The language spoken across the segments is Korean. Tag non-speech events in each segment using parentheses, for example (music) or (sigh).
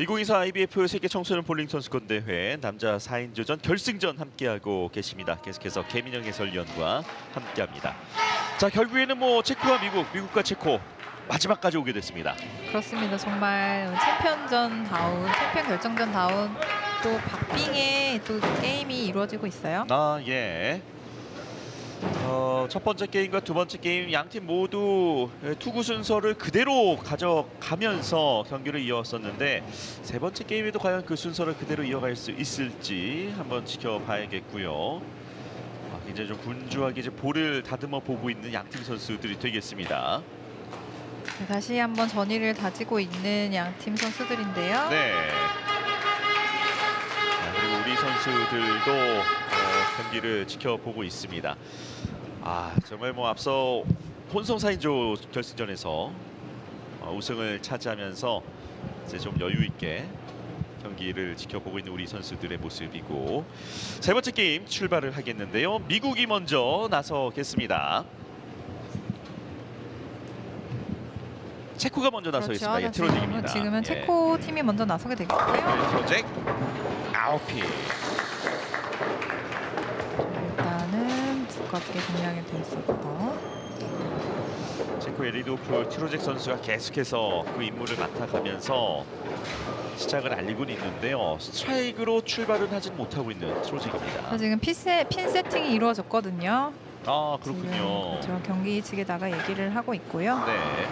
2024 IBF 세계 청소년 볼링 선수권 대회 남자 4인조전 결승전 함께하고 계십니다. 계속해서 개민영 해설위원과 함께합니다. 자 결국에는 뭐 체코와 미국, 미국과 체코 마지막까지 오게 됐습니다. 그렇습니다. 정말 챔피언전 다운, 챔피언 결정전 다운 또 박빙의 또 게임이 이루어지고 있어요. 아 예. 어, 첫 번째 게임과 두 번째 게임 양 팀 모두 예, 투구 순서를 그대로 가져가면서 경기를 이어왔었는데 세 번째 게임에도 과연 그 순서를 그대로 이어갈 수 있을지 한번 지켜봐야겠고요. 아, 굉장히 좀 분주하게 이제 볼을 다듬어 보고 있는 양 팀 선수들이 되겠습니다. 네, 다시 한번 전의를 다지고 있는 양 팀 선수들인데요. 네. 자, 그리고 우리 선수들도 어, 경기를 지켜보고 있습니다. 아 정말 뭐 앞서 혼성 4인조 결승전에서 어, 우승을 차지하면서 이제 좀 여유 있게 경기를 지켜보고 있는 우리 선수들의 모습이고 세 번째 게임 출발을 하겠는데요. 미국이 먼저 나서겠습니다. 체코가 먼저 나서겠습니다. 예, 지금은, 트로직입니다. 그렇죠. 지금은 예. 체코 팀이 먼저 나서게 되겠고요. 프로젝 아웃피 일단은 두껍게 공략이 돼 있었고 체코 에리도프 트로젝 선수가 계속해서 그 임무를 맡아가면서 시작을 알리고는 있는데요 스트라이크로 출발은 하진 못하고 있는 트로젝입니다 자, 지금 핀세, 핀 세팅이 이루어졌거든요. 아 그렇군요 그렇죠. 경기 측에다가 얘기를 하고 있고요. 네.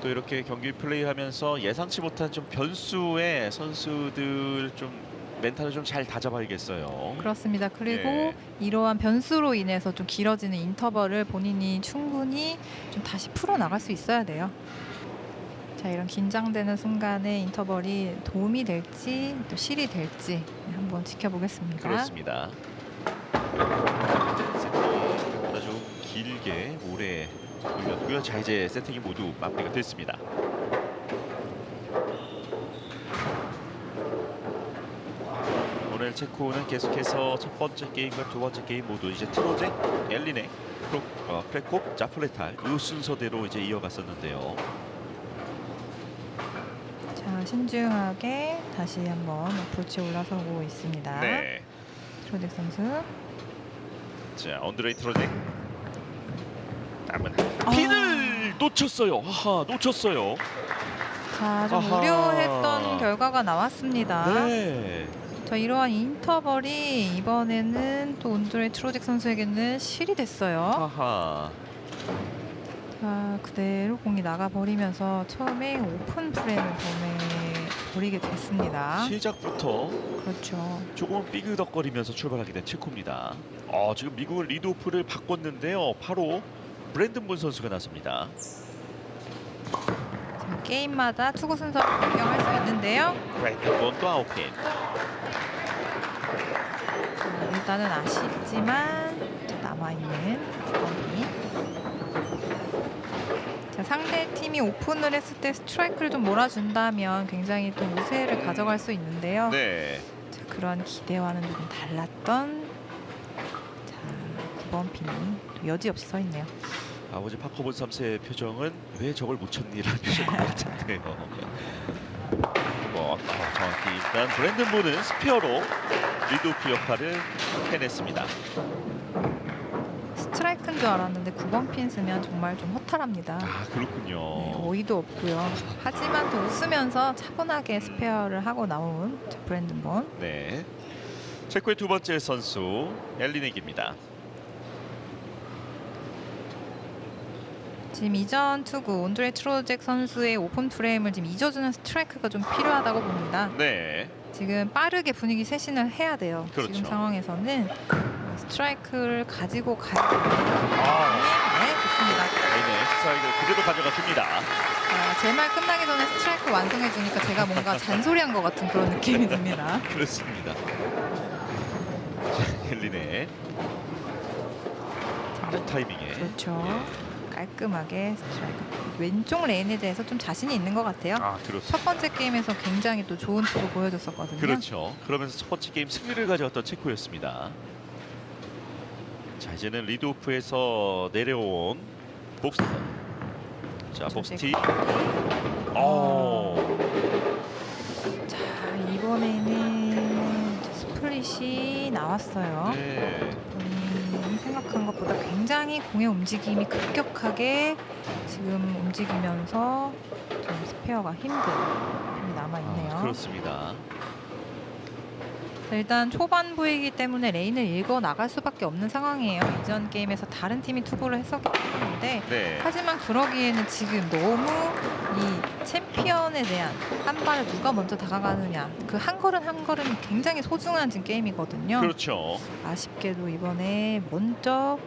또 이렇게 경기 플레이하면서 예상치 못한 좀 변수의 선수들 좀 멘탈을 좀 잘 다잡아야겠어요. 그렇습니다. 그리고 네. 이러한 변수로 인해서 좀 길어지는 인터벌을 본인이 충분히 좀 다시 풀어 나갈 수 있어야 돼요. 자, 이런 긴장되는 순간에 인터벌이 도움이 될지 또 실이 될지 한번 지켜보겠습니다. 그렇습니다. 세팅보다 좀 길게 오래 돌렸고요. 자 이제 세팅이 모두 마무리가 됐습니다. 체코는 계속해서 첫 번째 게임과 두 번째 게임 모두 이제 트로제, 엘리네, 프로, 어, 크레콥, 자플레탈 이 순서대로 이제 이어갔었는데요. 자, 신중하게 다시 한번 어프로치 올라서고 있습니다. 네. 트로덱 선수. 자 언드레이 트로제 남은 아. 핀을 놓쳤어요. 하하 놓쳤어요. 자, 좀 아하. 우려했던 결과가 나왔습니다. 네. 자, 이러한 인터벌이 이번에는 또 온드레 트로직 선수에게는 실이 됐어요. 하하. 자, 그대로 공이 나가버리면서 처음에 오픈 프레임을 보내버리게 됐습니다. 시작부터 그렇죠. 조금 삐그덕거리면서 출발하게 된 체코입니다. 어, 지금 미국은 리드오프를 바꿨는데요. 바로 브랜든 본 선수가 나섭니다. 자, 게임마다 투구 순서를 변경할 수 있는데요. 브랜든 본또 아웃핀. 자, 일단은 아쉽지만 자, 남아있는 범위. 자, 상대 팀이 오픈을 했을 때 스트라이크를 좀 몰아준다면 굉장히 또 우세를 가져갈 수 있는데요. 네. 자, 그런 기대와는 조금 달랐던 자, 9번 핀이 또 여지없이 서 있네요. 아버지 파커본 3세의 표정은 왜 저걸 못 쳤니라는 표정인 것 같은데요. (laughs) 뭐, 어, 정확히 일단 브랜든 본은 스페어로 리드오프 역할을 해냈습니다. 스트라이크인 줄 알았는데 9번 핀 쓰면 정말 좀 허탈합니다. 아 그렇군요. 네, 어이도 없고요. 하지만 또 웃으면서 차분하게 스페어를 하고 나온 자, 브랜든 본. 네. 체코의 두 번째 선수 엘리넥입니다. 지금 이전 투구 온드레 트로젝 선수의 오픈 프레임을 지금 잊어주는 스트라이크가 좀 필요하다고 봅니다. 네. 지금 빠르게 분위기 쇄신을 해야 돼요. 그렇죠. 지금 상황에서는 스트라이크를 가지고 가야. 아, 네, 좋습니다. 네네. 스트라이크를 그대로 가져가 줍니다. 제말 끝나기 전에 스트라이크 완성해 주니까 제가 뭔가 잔소리한 것 같은 그런 느낌이 듭니다. (laughs) 그렇습니다. 자, 엘리넥. 빠른 타이밍에. 그렇죠. 깔끔하게 스트라이크. 왼쪽 레인에 대해서 좀 자신이 있는 것 같아요. 아, 들었습니다. 첫 번째 게임에서 굉장히 또 좋은 투구 보여줬었거든요. 그렇죠. 그러면서 첫 번째 게임 승리를 가져왔던 체코였습니다. 자, 이제는 리드오프에서 내려온 복스. 자, 복스티. 어. 자, 이번에는 스플릿이 나왔어요. 네. 생각한 것보다 굉장히 공의 움직임이 급격하게 지금 움직이면서 좀 스페어가 힘든 힘이 남아 있네요. 아, 그렇습니다. 자, 일단 초반부이기 때문에 레인을 읽어 나갈 수밖에 없는 상황이에요. 이전 게임에서 다른 팀이 투구를 했었기 때문에 네. 하지만 그러기에는 지금 너무 이 챔피언에 대한 한 발을 누가 먼저 다가가느냐 그 한 걸음 한 걸음이 굉장히 소중한 지금 게임이거든요. 그렇죠. 아쉽게도 이번에 먼저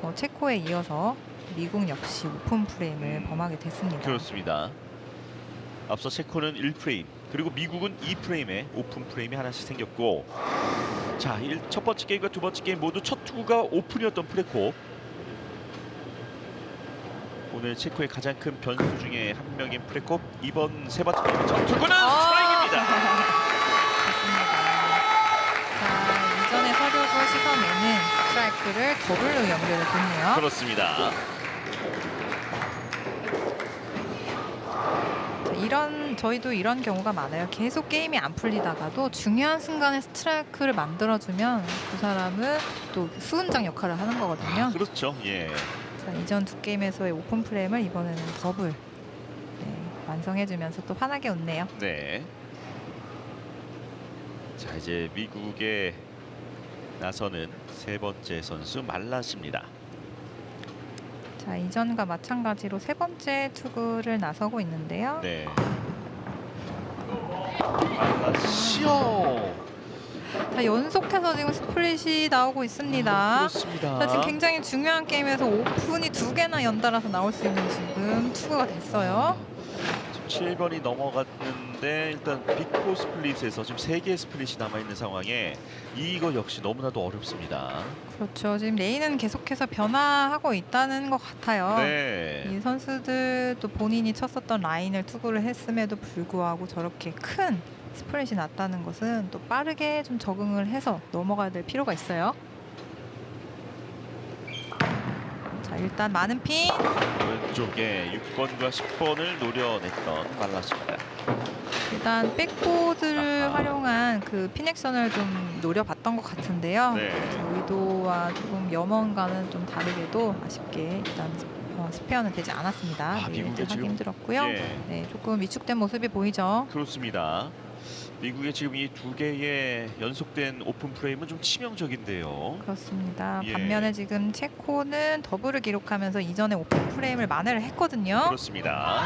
또 어, 체코에 이어서 미국 역시 오픈 프레임을 음, 범하게 됐습니다. 그렇습니다. 앞서 체코는 1프레임, 그리고 미국은 2프레임에 오픈 프레임이 하나씩 생겼고 자, 일, 첫 번째 게임과 두 번째 게임 모두 첫 투구가 오픈이었던 프레코 오늘 체코의 가장 큰 변수 중에 한 명인 프레코 이번 세 번째 게임 첫 투구는 스트라이크입니다. 자, 이전에 서류고 시선에는 스트라이크를 더블로 연결을 뒀네요. 그렇습니다. 이런 저희도 이런 경우가 많아요. 계속 게임이 안 풀리다가도 중요한 순간에 스트라이크를 만들어주면 그 사람은 또 수은장 역할을 하는 거거든요. 그렇죠. 예. 자, 이전 두 게임에서의 오픈 프레임을 이번에는 더블 네, 완성해주면서 또 환하게 웃네요. 네. 자 이제 미국에 나서는 세 번째 선수 말라십니다. 자, 이전과 마찬가지로 세 번째 투구를 나서고 있는데요. 네. 말라시오. 자, 연속해서 지금 스플릿이 나오고 있습니다. 그렇습니다. 자, 지금 굉장히 중요한 게임에서 오픈이 두 개나 연달아서 나올 수 있는 지금 투구가 됐어요. 지금 7번이 넘어갔는데 일단 빅포 스플릿에서 지금 세 개의 스플릿이 남아 있는 상황에 이거 역시 너무나도 어렵습니다. 그렇죠. 지금 레인은 계속해서 변화하고 있다는 것 같아요. 네. 이 선수들 또 본인이 쳤었던 라인을 투구를 했음에도 불구하고 저렇게 큰 스프레시 났다는 것은 또 빠르게 좀 적응을 해서 넘어가야 될 필요가 있어요. 자 일단 많은 핀 왼쪽에 6번과 10번을 노려냈던 말라십니다. 일단 백보드를 아하. 활용한 그 피넥션을 좀 노려봤던 것 같은데요. 네. 자, 의도와 조금 염원과는 좀 다르게도 아쉽게 일단 어, 스페어는 되지 않았습니다. 아, 네, 미국의 하기 힘들었고요. 예. 네, 조금 위축된 모습이 보이죠. 그렇습니다. 미국의 지금 이 두 개의 연속된 오픈 프레임은 좀 치명적인데요. 그렇습니다. 예. 반면에 지금 체코는 더블을 기록하면서 이전에 오픈 프레임을 만회를 했거든요. 그렇습니다.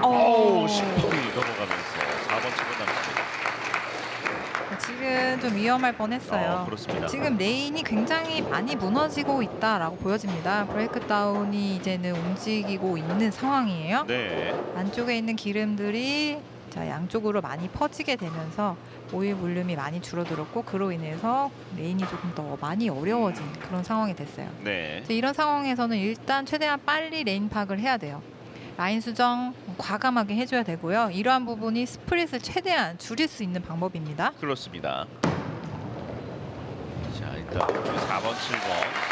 어, 오, 10번이 넘어가면서 4번 치고 남습니다. 지금 좀 위험할 뻔했어요. 어, 그렇습니다. 지금 레인이 굉장히 많이 무너지고 있다라고 보여집니다. 브레이크 다운이 이제는 움직이고 있는 상황이에요. 네. 안쪽에 있는 기름들이 자, 양쪽으로 많이 퍼지게 되면서 오일 볼륨이 많이 줄어들었고 그로 인해서 레인이 조금 더 많이 어려워진 그런 상황이 됐어요. 네. 이런 상황에서는 일단 최대한 빨리 레인 파악을 해야 돼요. 라인 수정 과감하게 해줘야 되고요. 이러한 부분이 스프릿을 최대한 줄일 수 있는 방법입니다. 그렇습니다. 자, 일단 4번, 7번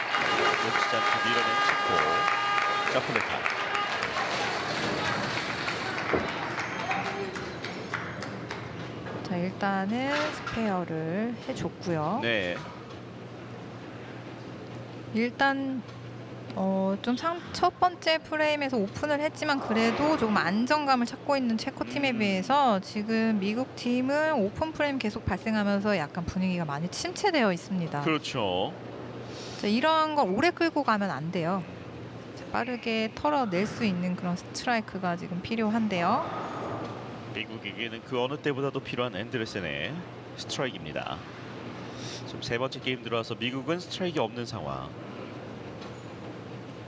놓치지 않고 밀어낸 치코 자플레타. 일단은 스페어를 해줬고요. 네. 일단 어, 좀첫 번째 프레임에서 오픈을 했지만 그래도 조금 안정감을 찾고 있는 체코 팀에 음. 비해서 지금 미국 팀은 오픈 프레임 계속 발생하면서 약간 분위기가 많이 침체되어 있습니다. 그렇죠. 자, 이런 걸 오래 끌고 가면 안 돼요. 자, 빠르게 털어낼 수 있는 그런 스트라이크가 지금 필요한데요. 미국에게는 그 어느 때보다도 필요한 앤드레센의 스트라이크입니다. 지금 세 번째 게임 들어와서 미국은 스트라이크 없는 상황.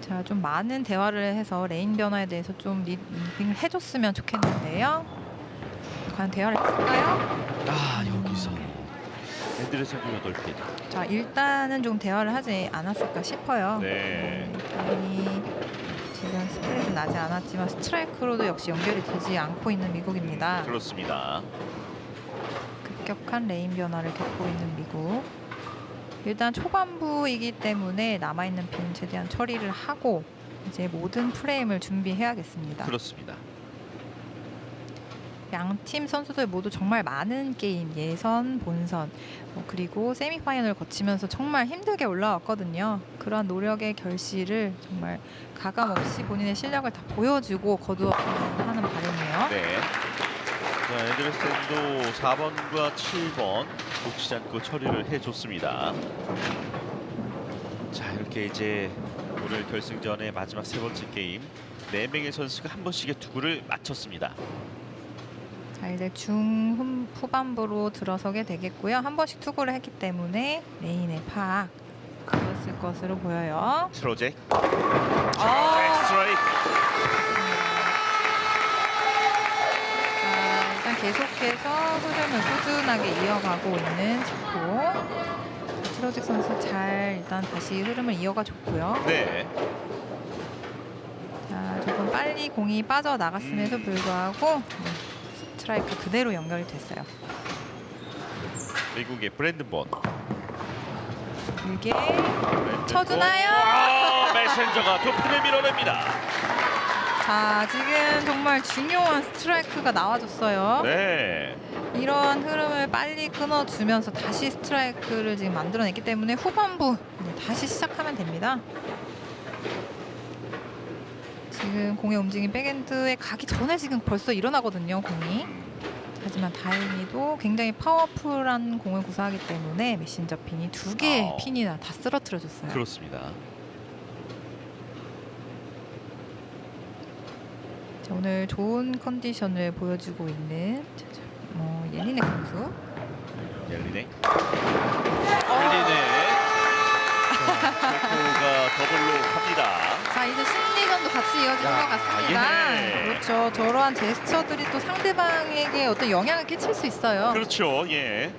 자, 좀 많은 대화를 해서 레인 변화에 대해서 좀 리딩을 해줬으면 좋겠는데요. 과연 대화를 했을까요? 아 여기서 앤드레센도 8개. 자, 일단은 좀 대화를 하지 않았을까 싶어요. 네. 다행히 지금 스프레이는 나지 않았지만 스트라이크로도 역시 연결이 되지 않고 있는 미국입니다. 그렇습니다. 급격한 레인 변화를 겪고 있는 미국. 일단 초반부이기 때문에 남아있는 빈 최대한 처리를 하고 이제 모든 프레임을 준비해야겠습니다. 그렇습니다. 양팀 선수들 모두 정말 많은 게임 예선, 본선 뭐 그리고 세미파이널을 거치면서 정말 힘들게 올라왔거든요. 그런 노력의 결실을 정말 가감 없이 본인의 실력을 다 보여주고 거두었으면 하는 바람이에요. 네. 자, 에드레스텐도 4번과 7번 놓치지 않고 처리를 해줬습니다. 자, 이렇게 이제 오늘 결승전의 마지막 세 번째 게임 네 명의 선수가 한 번씩의 투구를 마쳤습니다. 자 이제 중 후반부로 들어서게 되겠고요. 한 번씩 투구를 했기 때문에 레인의 파악 그었을 것으로 보여요. 트로잭, 아, 스트라이크. 자, 일단 계속해서 흐름을 꾸준하게 이어가고 있는 체코. 트로직 선수 잘 일단 다시 흐름을 이어가 줬고요. 네. 자, 조금 빨리 공이 빠져 나갔음에도 음. 불구하고 네, 스트라이크 그대로 연결이 됐어요. 미국의 브랜든 본. 길게 브랜든 쳐주나요? 메신저가 두 핀을 밀어냅니다. 자, 지금 정말 중요한 스트라이크가 나와줬어요. 네. 이런 흐름을 빨리 끊어주면서 다시 스트라이크를 지금 만들어냈기 때문에 후반부 네, 다시 시작하면 됩니다. 지금 공의 움직임 백엔드에 가기 전에 지금 벌써 일어나거든요, 공이. 하지만 다행히도 굉장히 파워풀한 공을 구사하기 때문에 메신저 핀이 두 개의 어. 핀이나 다 쓰러뜨려줬어요. 그렇습니다. 자, 오늘 좋은 컨디션을 보여주고 있는 자, 자, 어, 예리네 선수. 옐리네. 어. 옐리네. 자, 체코가 더블로 갑니다. 자 이제 심리전도 같이 이어지는 야, 것 같습니다. 예. 그렇죠. 저러한 제스처들이 또 상대방에게 어떤 영향을 끼칠 수 있어요. 그렇죠. 예.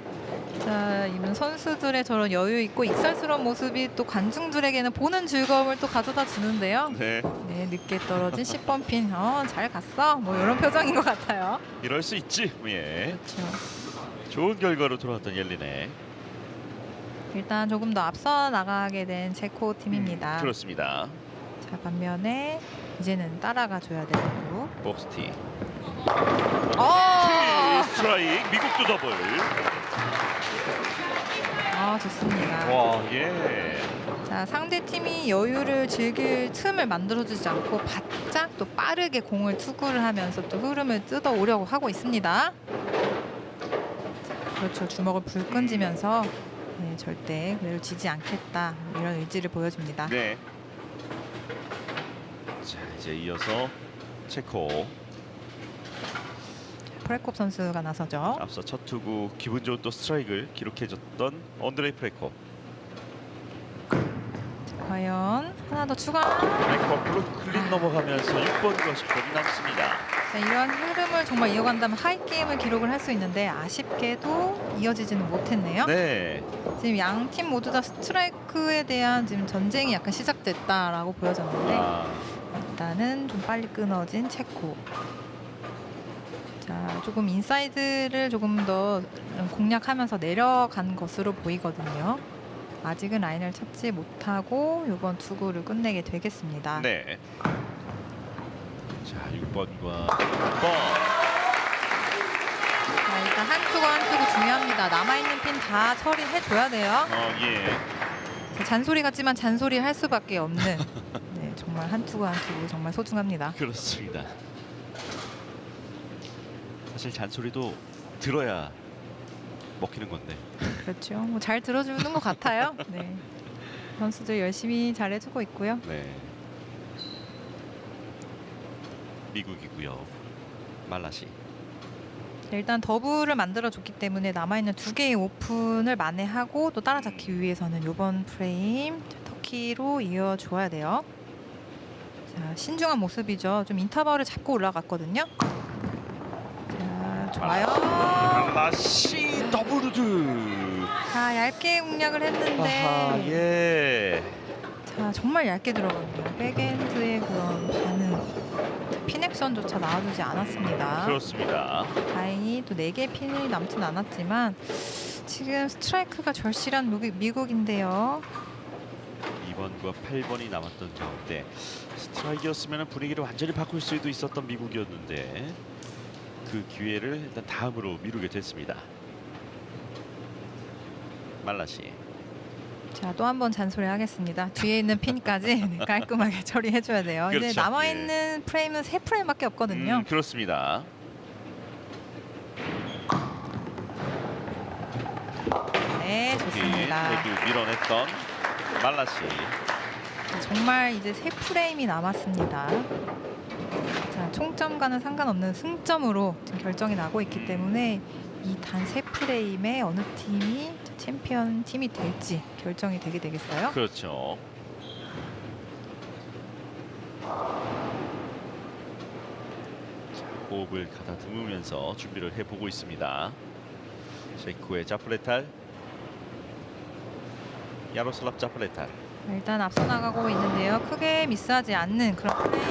자 이런 선수들의 저런 여유 있고 익살스러운 모습이 또 관중들에게는 보는 즐거움을 또 가져다 주는데요. 네. 네 늦게 떨어진 10번 핀, 어 잘 갔어. 뭐 이런 표정인 것 같아요. 이럴 수 있지. 예. 그렇죠. 좋은 결과로 돌아왔던 옐리네. 일단 조금 더 앞서 나가게 된 체코 팀입니다. 음, 그렇습니다. 자 반면에 이제는 따라가 줘야 되고. 복스티. 어! 스트라이크. 미국도 더블. 아 좋습니다. 와, 예. 자 상대 팀이 여유를 즐길 틈을 만들어주지 않고 바짝 또 빠르게 공을 투구를 하면서 또 흐름을 뜯어 오려고 하고 있습니다. 자, 그렇죠 주먹을 불 끈지면서 네, 절대 그대로 지지 않겠다 이런 의지를 보여줍니다. 네. 자, 이제 이어서 체코. 프레콥 선수가 나서죠. 앞서 첫 투구 기분 좋은 또 스트라이크를 기록해줬던 언드레이 프레코. 과연 하나 더 추가. 프레코로 클린 넘어가면서 6번과 10번이 남습니다. 자, 이런 흐름을 정말 이어간다면 하이 게임을 기록을 할 수 있는데 아쉽게도 이어지지는 못했네요. 네. 지금 양 팀 모두 다 스트라이크에 대한 지금 전쟁이 약간 시작됐다라고 보여졌는데 아, 일단은 좀 빨리 끊어진 체코. 자, 조금 인사이드를 조금 더 공략하면서 내려간 것으로 보이거든요. 아직은 라인을 찾지 못하고 이번 투구를 끝내게 되겠습니다. 네. 자, 6번과 6번. 자, 일단 한 투구 한 투구 중요합니다. 남아있는 핀 다 처리해줘야 돼요. 어, 예. 자, 잔소리 같지만 잔소리 할 수밖에 없는 네, (laughs) 정말 한 투구 한 투구 정말 소중합니다. 그렇습니다. 사실 잔소리도 들어야 먹히는 건데. 그렇죠. 뭐 잘 들어주는 것 같아요. 네. 선수들 열심히 잘해주고 있고요. 네. 미국이고요. 말라시. 일단 더블을 만들어줬기 때문에 남아있는 두 개의 오픈을 만회하고 또 따라잡기 위해서는 이번 프레임 자, 터키로 이어줘야 돼요. 자, 신중한 모습이죠. 좀 인터벌을 잡고 올라갔거든요. 자, 좋아요. 말라시 더블루드. 자, 얇게 공략을 했는데 아하, 예. 자 정말 얇게 들어갔네요. 백엔드의 그런 반응. 피넥션조차 나와주지 않았습니다. 그렇습니다. 다행히 또 4개 핀이 남진 않았지만 지금 스트라이크가 절실한 미국, 미국인데요. 2번과 8번이 남았던 가운데 스트라이크였으면 분위기를 완전히 바꿀 수도 있었던 미국이었는데 그 기회를 일단 다음으로 미루게 됐습니다. 말라시. 자, 또 한 번 잔소리 하겠습니다. 뒤에 있는 핀까지 네, (laughs) 깔끔하게 처리해줘야 돼요. 이제 그렇죠. 남아있는 프레임은 세 프레임밖에 없거든요. 음, 그렇습니다. 네, 좋습니다. 모두 밀어냈던 말라시. 정말 이제 세 프레임이 남았습니다. 자, 총점과는 상관없는 승점으로 지금 결정이 나고 있기 때문에 이 단 세 프레임에 어느 팀이 챔피언 팀이 될지 결정이 되게 되겠어요. 그렇죠. 자, 호흡을 가다듬으면서 준비를 해보고 있습니다. 체코의 자플레탈, 야로슬랍 자플레탈. 일단 앞서 나가고 있는데요. 크게 미스하지 않는 그런 플레이.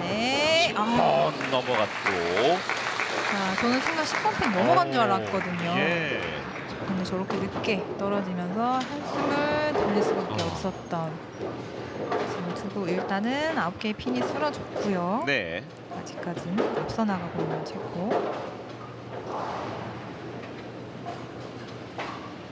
네. 아, 번 넘어갔고. 자, 저는 순간 10번 핀 넘어간 줄 오, 알았거든요. 예. 근데 저렇게 늦게 떨어지면서 한숨을 돌릴 수밖에 어. 없었던 지금 두고 일단은 9개의 핀이 쓰러졌고요. 네. 아직까지는 앞서 나가고 있는 체코.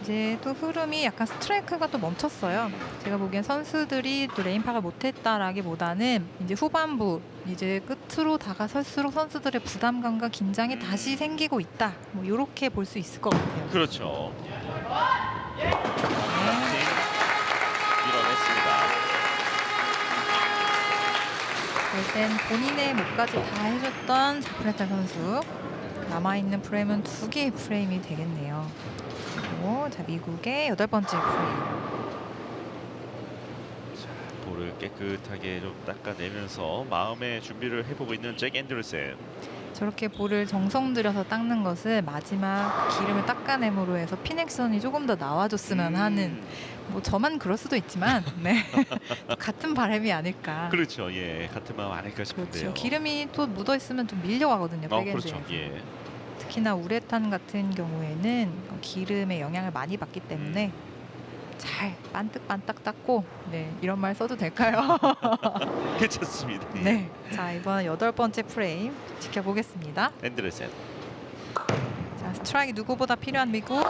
이제 또 흐름이 약간 스트라이크가 또 멈췄어요. 제가 보기엔 선수들이 또 레인파가 못했다라기보다는 이제 후반부 이제 끝으로 다가설수록 선수들의 부담감과 긴장이 음. 다시 생기고 있다. 뭐 이렇게 볼 수 있을 것 같아요. 그렇죠. 네. 일단 본인의 목까지 다 해줬던 자프레타 선수 남아있는 프레임은 두 개의 프레임이 되겠네요. 그리고 자 미국의 여덟 번째 프레임. 볼을 깨끗하게 좀 닦아내면서 마음의 준비를 해보고 있는 잭 앤더슨. 저렇게 볼을 정성 들여서 닦는 것은 마지막 기름을 닦아냄으로 해서 피넥션이 조금 더 나와줬으면 음, 하는 뭐 저만 그럴 수도 있지만 (laughs) 네 같은 바람이 아닐까. 그렇죠. 예, 같은 마음 아닐까 싶은데요. 그렇죠. 기름이 또 묻어 있으면 좀 밀려가거든요. 어, 백엔드에서. 그렇죠. 예. 특히나 우레탄 같은 경우에는 기름의 영향을 많이 받기 때문에 음. 잘 반뜩반뜩 닦고 네 이런 말 써도 될까요? (laughs) 괜찮습니다. 예. 네. 자 이번 여덟 번째 프레임 지켜보겠습니다. 앤더슨. 자 스트라이크 누구보다 필요한 미국.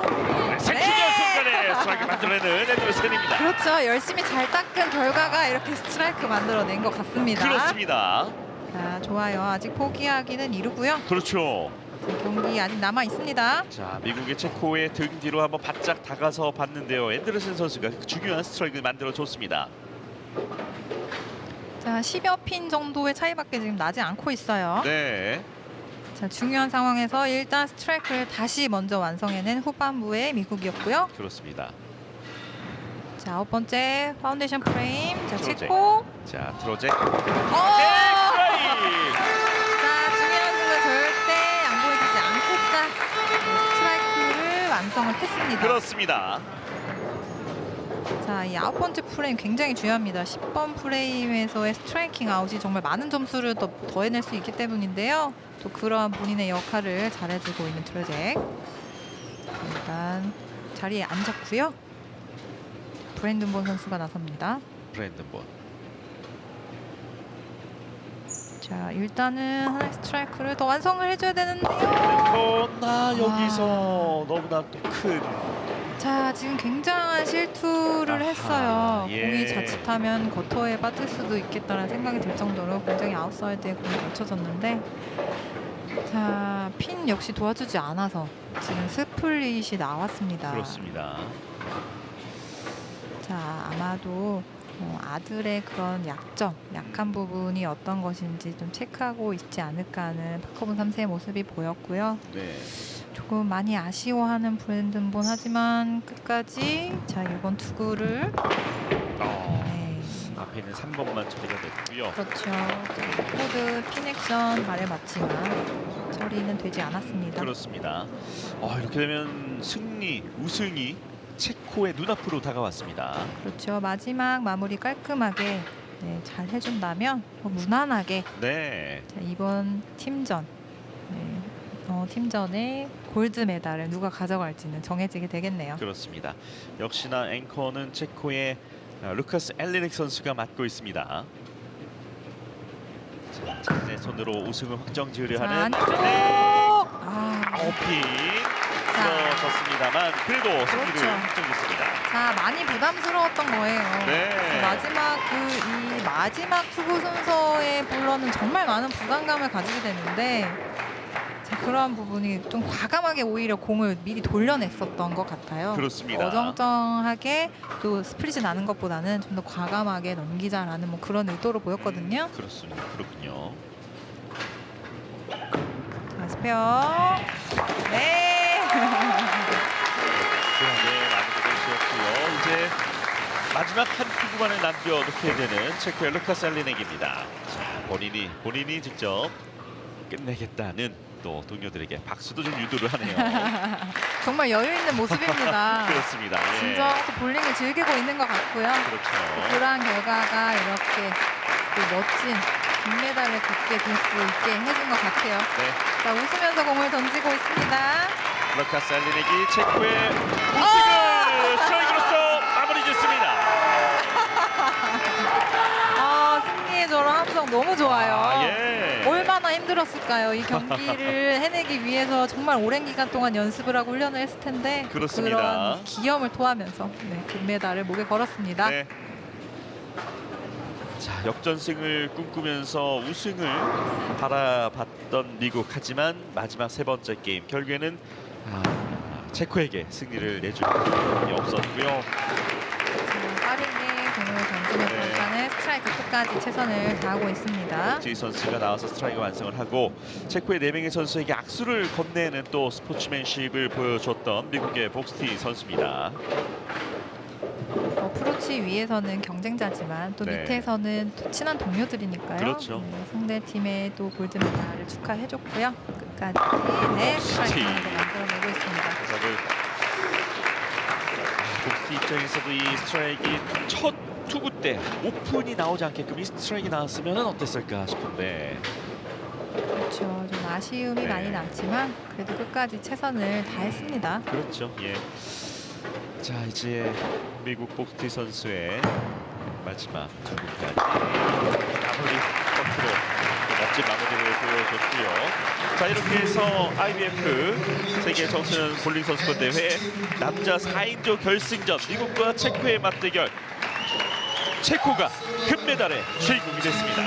생신년 순간에 스트라이크 만들어내는 앤더슨입니다. 그렇죠. 열심히 잘 닦은 결과가 이렇게 스트라이크 만들어낸 것 같습니다. 그렇습니다. 자 좋아요. 아직 포기하기는 이르고요. 그렇죠. 자, 경기 아직 남아 있습니다. 자, 미국의 체코의 등 뒤로 한번 바짝 다가서 봤는데요. 앤더슨 선수가 중요한 스트라이크를 만들어 줬습니다. 자 10여 핀 정도의 차이밖에 지금 나지 않고 있어요. 네. 자 중요한 상황에서 일단 스트라이크를 다시 먼저 완성해낸 후반부의 미국이었고요. 그렇습니다. 자 아홉 번째 파운데이션 프레임. 자 트로잭. 체코. 자, 트로잭. 어! 완성을 했습니다. 그렇습니다. 자, 이 아홉 번째 프레임 굉장히 중요합니다. 10번 프레임에서의 스트라이킹 아웃이 정말 많은 점수를 더 더해낼 수 있기 때문인데요. 또 그러한 본인의 역할을 잘해주고 있는 트레잭. 일단 자리에 앉았고요. 브랜든 본 선수가 나섭니다. 브랜든 본. 자, 일단은 하나의 스트라이크를 더 완성을 해줘야 되는데요. 본, 나 여기서 너무나 또 큰. 자, 지금 굉장한 실투를 했어요. 예. 공이 자칫하면 거터에 빠질 수도 있겠다는 생각이 들 정도로 굉장히 아웃사이드에 공이 꽂혀졌는데 자, 핀 역시 도와주지 않아서 지금 스플릿이 나왔습니다. 그렇습니다. 자, 아마도 어, 아들의 그런 약점, 약한 부분이 어떤 것인지 좀 체크하고 있지 않을까 하는 파커분 3세의 모습이 보였고요. 네. 조금 많이 아쉬워하는 브랜든 본 하지만 끝까지 자 이번 투구를 어, 네, 앞에 있는 3번만 처리가 됐고요. 그렇죠 코드 피넥션 발에 맞지만 처리는 되지 않았습니다 그렇습니다. 어, 이렇게 되면 승리, 우승이 체코의 눈앞으로 다가왔습니다. 그렇죠 마지막 마무리 깔끔하게 네, 잘 해준다면 뭐 무난하게 네. 자, 이번 팀전 네, 어, 팀전의 골드 메달을 누가 가져갈지는 정해지게 되겠네요 그렇습니다. 역시나 앵커는 체코의 어, 루카스 엘리릭 선수가 맡고 있습니다. 자, 자신의 손으로 우승을 확정 지으려 자, 하는 안쪽 네. 아, 아웃핀 자. 들어졌습니다만 그래도 승리를 그렇죠. 확정했습니다. 자 많이 부담스러웠던 거예요. 네. 마지막 그 이 마지막 투구 순서의 볼러는 정말 많은 부담감을 가지게 되는데 자 그러한 부분이 좀 과감하게 오히려 공을 미리 돌려냈었던 것 같아요. 그렇습니다. 어정쩡하게 또 스플릿이 나는 것보다는 좀 더 과감하게 넘기자라는 뭐 그런 의도로 보였거든요. 그렇습니다. 그렇군요. 자, 스페어. 네. 네, 이제 마지막 한 투구만을 남겨놓게 되는 체코의 루카 살리넥입니다. 자, 본인이 본인이 직접 끝내겠다는 또 동료들에게 박수도 좀 유도를 하네요. (laughs) 정말 여유 있는 모습입니다. (laughs) 그렇습니다. 예. 진정 또 볼링을 즐기고 있는 것 같고요. 그렇죠. 그러한 결과가 이렇게 또 멋진 금메달을 갖게 될 수 있게 해준 것 같아요. 네, 자, 웃으면서 공을 던지고 있습니다. 루카 살리넥이 체코의 우승을 힘들었을까요? 이 경기를 (laughs) 해내기 위해서 정말 오랜 기간 동안 연습을 하고 훈련을 했을 텐데 그렇습니다. 런 기염을 토하면서 네, 금메달을 목에 걸었습니다. 네. 자 역전승을 꿈꾸면서 우승을 바라봤던 미국 하지만 마지막 세 번째 게임 결국에는 아, 체코에게 승리를 내줄 수 없었고요. 지금 던지면서 네. 일단은 스트라이크 끝까지 최선을 다하고 있습니다. 지 선수가 나와서 스트라이크 완성을 하고 체코의 네 명의 선수에게 악수를 건네는 또 스포츠맨십을 보여줬던 미국의 복스티 선수입니다. 어프로치 위에서는 경쟁자지만 또 네. 밑에서는 또 친한 동료들이니까요. 그렇죠. 네, 상대 팀의 또 골드 메달을 축하해줬고요. 끝까지 네 스트라이크 만들어내고 있습니다. 저를 복스 입장에서도 이 스트라이크 첫 투구 때 오픈이 나오지 않게끔 이 스트라이크 나왔으면 어땠을까 싶은데 그렇죠. 좀 아쉬움이 네. 많이 남지만 그래도 끝까지 최선을 다했습니다. 그렇죠. 예. 자 이제 미국 복스티 선수의 마지막 투구까지 마무리 커트로 또 멋진 마무리를 보여줬고요. 자 이렇게 해서 IBF 세계 청소년 볼링 선수권 대회 남자 4인조 결승전 미국과 체코의 맞대결 체코가 금메달의 주인공이 됐습니다.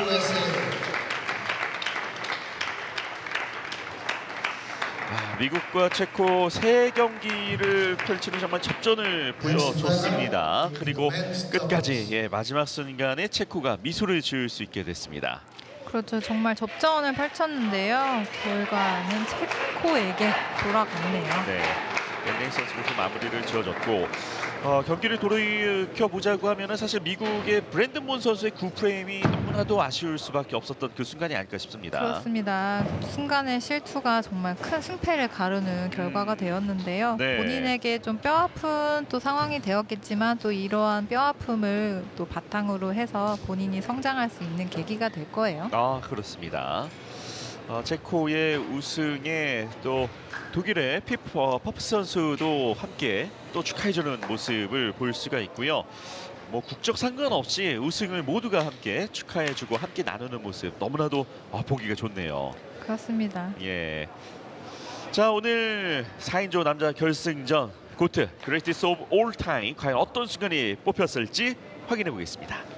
아, 미국과 체코 세 경기를 펼치는 정말 접전을 보여줬습니다. 그리고 끝까지 예, 마지막 순간에 체코가 미소를 지을 수 있게 됐습니다. 그렇죠. 정말 접전을 펼쳤는데요. 결과는 체코에게 돌아갔네요. 네, 랜딩 선수가 마무리를 지어줬고 어, 경기를 돌이켜 보자고 하면 은 사실 미국의 브랜든 몬 선수의 9프레임이 너무나도 아쉬울 수밖에 없었던 그 순간이 아닐까 싶습니다. 그렇습니다. 순간의 실투가 정말 큰 승패를 가르는 결과가 되었는데요. 네. 본인에게 좀 뼈아픈 또 상황이 되었겠지만 또 이러한 뼈아픔을 또 바탕으로 해서 본인이 성장할 수 있는 계기가 될 거예요. 아 그렇습니다. 어, 체코의 우승에 또 독일의 피퍼 퍼프 선수도 함께 또 축하해주는 모습을 볼 수가 있고요. 뭐 국적 상관없이 우승을 모두가 함께 축하해주고 함께 나누는 모습 너무나도 아, 보기가 좋네요. 그렇습니다. 예. 자 오늘 4인조 남자 결승전 고트 그레이티스 오브 올 타임 과연 어떤 순간이 뽑혔을지 확인해 보겠습니다.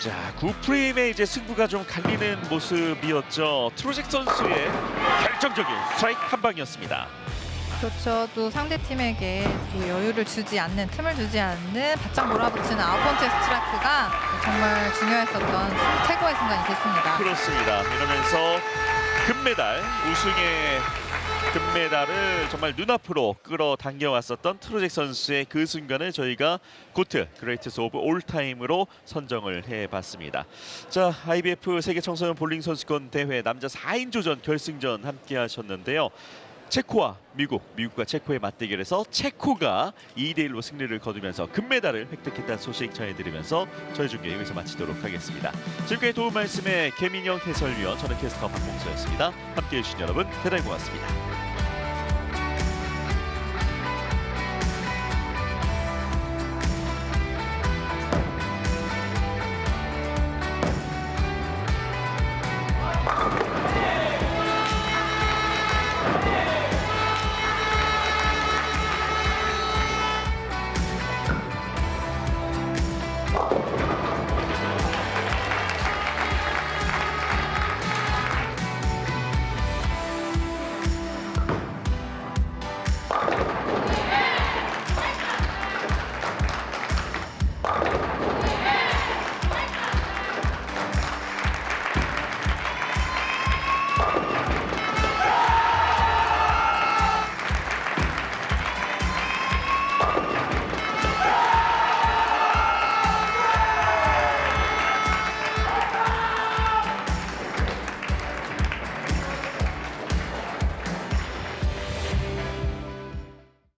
자, 9프레임에 이제 승부가 좀 갈리는 모습이었죠. 트로젝 선수의 결정적인 스트라이크 한 방이었습니다. 그렇죠. 또 상대 팀에게 또 여유를 주지 않는 틈을 주지 않는 바짝 몰아붙이는 아홉 번째 스트라이크가 정말 중요했었던 최고의 순간이 됐습니다. 그렇습니다. 이러면서 금메달 우승의 금메달을 정말 눈앞으로 끌어당겨왔었던 트로젝 선수의 그 순간을 저희가 고트 그레이트스 오브 올타임으로 선정을 해봤습니다. 자 IBF 세계 청소년 볼링 선수권 대회 남자 4인조전 결승전 함께 하셨는데요. 체코와 미국, 미국과 체코의 맞대결에서 체코가 2대 1로 승리를 거두면서 금메달을 획득했다는 소식 전해드리면서 저희 중계 여기서 마치도록 하겠습니다. 지금까지 도움 말씀에 개민영 해설위원, 저는 캐스터 박봉수였습니다. 함께해 주신 여러분 대단히 고맙습니다.